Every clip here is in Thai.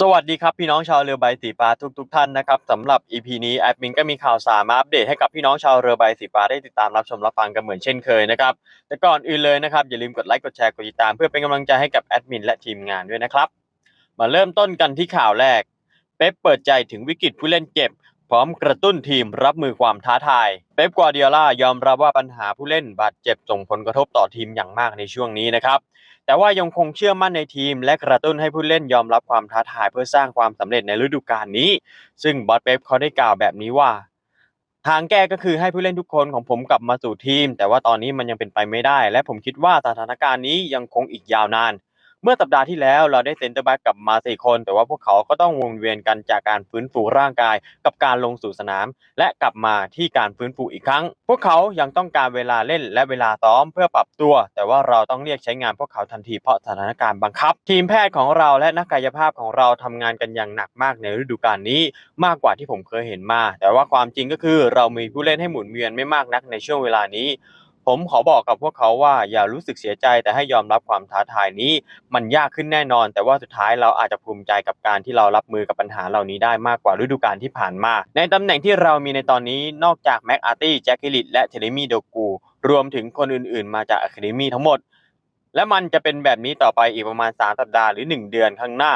สวัสดีครับพี่น้องชาวเรือใบสีฟ้าทุกทุกๆท่านนะครับสำหรับ EP นี้แอดมินก็มีข่าวสารมาอัปเดตให้กับพี่น้องชาวเรือใบสีฟ้าได้ติดตามรับชมรับฟังกันเหมือนเช่นเคยนะครับแต่ก่อนอื่นเลยนะครับอย่าลืมกดไลค์กดแชร์กดติดตามเพื่อเป็นกำลังใจให้กับแอดมินและทีมงานด้วยนะครับมาเริ่มต้นกันที่ข่าวแรก เป๊ปเปิดใจถึงวิกฤตผู้เล่นเจ็บพร้อมกระตุ้นทีมรับมือความท้าทาย เป๊ปกวาร์ดิโอลายอมรับว่าปัญหาผู้เล่นบาดเจ็บส่งผลกระทบต่อทีมอย่างมากในช่วงนี้นะครับ แต่ว่ายังคงเชื่อมั่นในทีม และกระตุ้นให้ผู้เล่นยอมรับความท้าทายเพื่อสร้างความสำเร็จในฤดูกาลนี้ ซึ่งบอสเป๊ปเขาได้กล่าวแบบนี้ว่า ทางแก้ก็คือให้ผู้เล่นทุกคนของผมกลับมาสู่ทีม แต่ว่าตอนนี้มันยังเป็นไปไม่ได้ และผมคิดว่าสถานการณ์นี้ยังคงอีกยาวนาน เมื่อสัปดาห์ที่แล้วเราได้เซ็นเตอร์แบ็กกลับมาสี่คน แต่ว่าพวกเขาก็ต้องวนเวียนกันจากการฟื้นฟูร่างกาย กับการลงสู่สนาม และกลับมาที่การฟื้นฟูอีกครั้ง พวกเขายังต้องการเวลาเล่นและเวลาซ้อมเพื่อปรับตัว แต่ว่าเราต้องเรียกใช้งานพวกเขาทันทีเพราะสถานการณ์บังคับ ทีมแพทย์ของเราและนักกายภาพของเราทำงานกันอย่างหนักมากในฤดูกาลนี้มากกว่าที่ผมเคยเห็นมา แต่ว่าความจริงก็คือเรามีผู้เล่นให้หมุนเวียนไม่มากนักในช่วงเวลานี้ ผมขอบอกกับพวกเขาว่าอย่ารู้สึกเสียใจแต่ให้ยอมรับความท้าทายนี้ มันยากขึ้นแน่นอน แต่ว่าสุดท้ายเราอาจจะภูมิใจกับการที่เรารับมือกับปัญหาเหล่านี้ได้มากกว่าฤดูกาลที่ผ่านมา ในตำแหน่งที่เรามีในตอนนี้นอกจากแม็กอาร์ตี้แจ็คกิลิตและเทเลมีโดกูรวมถึงคนอื่นๆ มาจากอะคาเดมีทั้งหมด และมันจะเป็นแบบนี้ต่อไปอีกประมาณ3สัปดาห์หรือ 1 เดือนข้างหน้า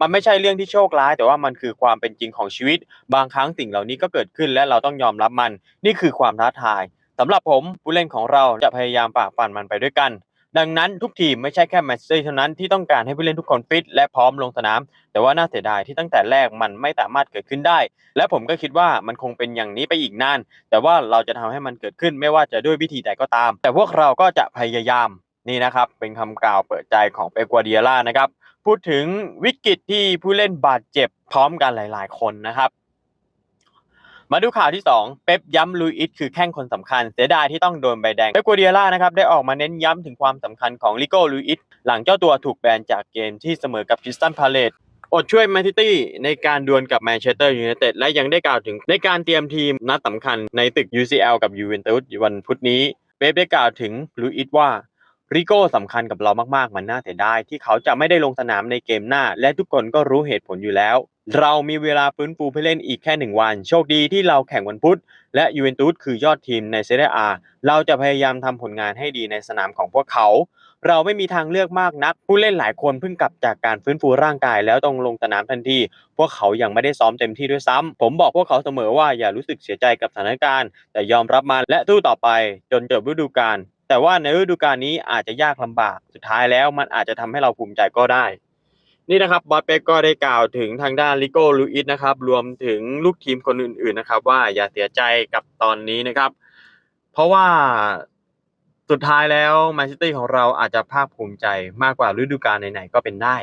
มันไม่ใช่เรื่องที่โชคร้าย แต่ว่ามันคือความเป็นจริงของชีวิต บางครั้งสิ่งเหล่านี้ก็เกิดขึ้นและเราต้องยอมรับมัน นี่คือความท้าทาย สำหรับผมผู้เล่นของเราจะพยายามฝ่าฟันมันไปด้วยกัน ดังนั้นทุกทีมไม่ใช่แค่แมตช์เท่านั้นที่ต้องการให้ผู้เล่นทุกคนฟิตและพร้อมลงสนาม แต่ว่าน่าเสียดายที่ตั้งแต่แรกมันไม่สามารถเกิดขึ้นได้ และผมก็คิดว่ามันคงเป็นอย่างนี้ไปอีกนาน แต่ว่าเราจะทำให้มันเกิดขึ้นไม่ว่าจะด้วยวิธีใดก็ตาม แต่พวกเราก็จะพยายามนี่นะครับเป็นคำกล่าวเปิดใจของเปกัวเดียล่านะครับพูดถึงวิกฤตที่ผู้เล่นบาดเจ็บพร้อมกันหลาย ๆ คนนะครับ มาดูข่าวที่ 2 เป๊ปย้ำลุยอิสคือแข้งคนสำคัญ เสียดายที่ต้องโดนใบแดงเป๊ปกัวเดียล่านะครับได้ออกมาเน้นย้ำถึงความสำคัญของลิโก้ลุยอิสหลังเจ้าตัวถูกแบนจากเกมที่เสมอกับคริสตันพาเลตอดช่วยแมนซิตี้ในการดวลกับแมนเชสเตอร์ยูไนเต็ดและยังได้กล่าวถึงในการเตรียมทีมนัดสำคัญในตึก UCL กับยูเวนตุสวันพุธนี้ เป๊ปได้กล่าวถึงลุยอิสว่าริโก้สำคัญกับเรามากๆ มันน่าเสียดายที่เขาจะไม่ได้ลงสนามในเกมหน้า และทุกคนก็รู้เหตุผลอยู่แล้ว เรามีเวลาฟื้นฟูเพื่อเล่นอีกแค่หนึ่งวัน โชคดีที่เราแข่งวันพุธ และยูเวนตุสคือยอดทีมในเซเรียอาเราจะพยายามทำผลงานให้ดีในสนามของพวกเขา เราไม่มีทางเลือกมากนัก ผู้เล่นหลายคนเพิ่งกลับจากการฟื้นฟูร่างกายแล้วต้องลงสนามทันที พวกเขายังไม่ได้ซ้อมเต็มที่ด้วยซ้ำผมบอกพวกเขาเสมอว่าอย่ารู้สึกเสียใจกับสถานการณ์ แต่ยอมรับมันและสู้ต่อไป จนจบฤดูกาลแต่ว่าในฤดูกาลนี้อาจจะยากลำบาก สุดท้ายแล้วมันอาจจะทำให้เราภูมิใจก็ได้ นี่นะครับบอสเป๊กก็ได้กล่าวถึงทางด้านลิโก้ลูอิสนะครับรวมถึงลูกทีมคนอื่นๆนะครับ ว่าอย่าเสียใจกับตอนนี้นะครับ เพราะว่าสุดท้ายแล้วแมนซิตี้ของเราอาจจะภาคภูมิใจมากกว่าฤดูกาลไหนๆก็เป็นได้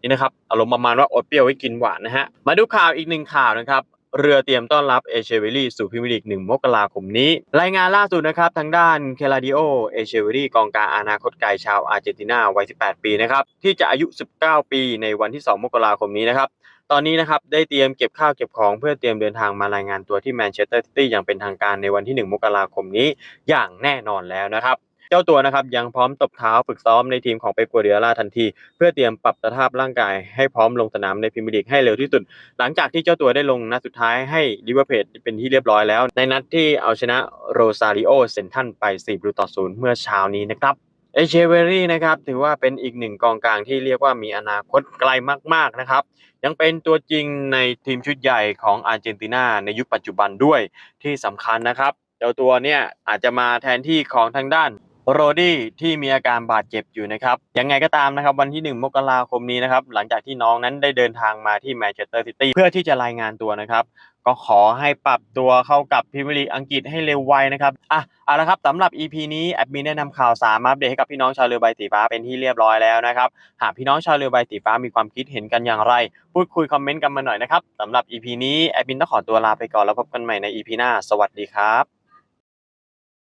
นี่นะครับอารมณ์ประมาณว่าอดเปรี้ยวไว้กินหวานนะฮะมาดูข่าวอีกหนึ่งข่าวนะครับ เรือเตรียมต้อนรับเอเชเวรี่สู่พรีเมียร์ลีกหนึ่งมกราคมนี้ รายงานล่าสุดนะครับ ทางด้านเคลาดิโอเอเชเวรี่กองกลางอนาคตไกลชาวอาร์เจนตินาวัย 18 ปีนะครับ ที่จะอายุ 19 ปีในวันที่ 2 มกราคมนี้นะครับ ตอนนี้นะครับได้เตรียมเก็บข้าวเก็บของเพื่อเตรียมเดินทางมารายงานตัวที่แมนเชสเตอร์ซิตี้อย่างเป็นทางการในวันที่ 1 มกราคมนี้อย่างแน่นอนแล้วนะครับ จ้าตัวนะครับยังพร้อมตบเท้าฝึกซ้อมในทีมของเปกัวเดียล่าทันที เพื่อเตรียมปรับสภาพร่างกายให้พร้อมลงสนามในพรีเมียร์ลีกให้เร็วที่สุด หลังจากที่เจ้าตัวได้ลงนัดสุดท้ายให้ลิเวอร์พูลเป็นที่เรียบร้อยแล้ว ในนัดที่เอาชนะโรซาริโอเซนทันไป4ประตูต่อศูนย์เมื่อเช้านี้นะครับเอเชเวรี่นะครับถือว่าเป็นอีกหนึ่งกองกลางที่เรียกว่ามีอนาคตไกลมากๆนะครับ ยังเป็นตัวจริงในทีมชุดใหญ่ของอาร์เจนตินาในยุคปัจจุบันด้วยที่สำคัญนะครับ เจ้าตัวเนี่ยอาจจะมาแทนที่ของทางด้าน โรดี้ที่มีอาการบาดเจ็บอยู่นะครับยังไงก็ตามนะครับวันที่ 1 มกราคมนี้นะครับหลังจากที่น้องนั้นได้เดินทางมาที่แมนเชสเตอร์ซิตี้เพื่อที่จะรายงานตัวนะครับก็ขอให้ปรับตัวเข้ากับพรีเมียร์ลีกอังกฤษให้เร็วไวนะครับอะเอาละครับสำหรับ EP นี้แอดมินได้นำข่าวสารมาอัปเดตให้กับพี่น้องชาวเรือใบสีฟ้าเป็นที่เรียบร้อยแล้วนะครับหากพี่น้องชาวเรือใบสีฟ้ามีความคิดเห็นกันอย่างไร พูดคุยคอมเมนต์กันมาหน่อยนะครับสำหรับ EP นี้แอดมินต้องขอตัวลาไปก่อนแล้วพบกันใหม่ใน EP หน้า สวัสดีครับ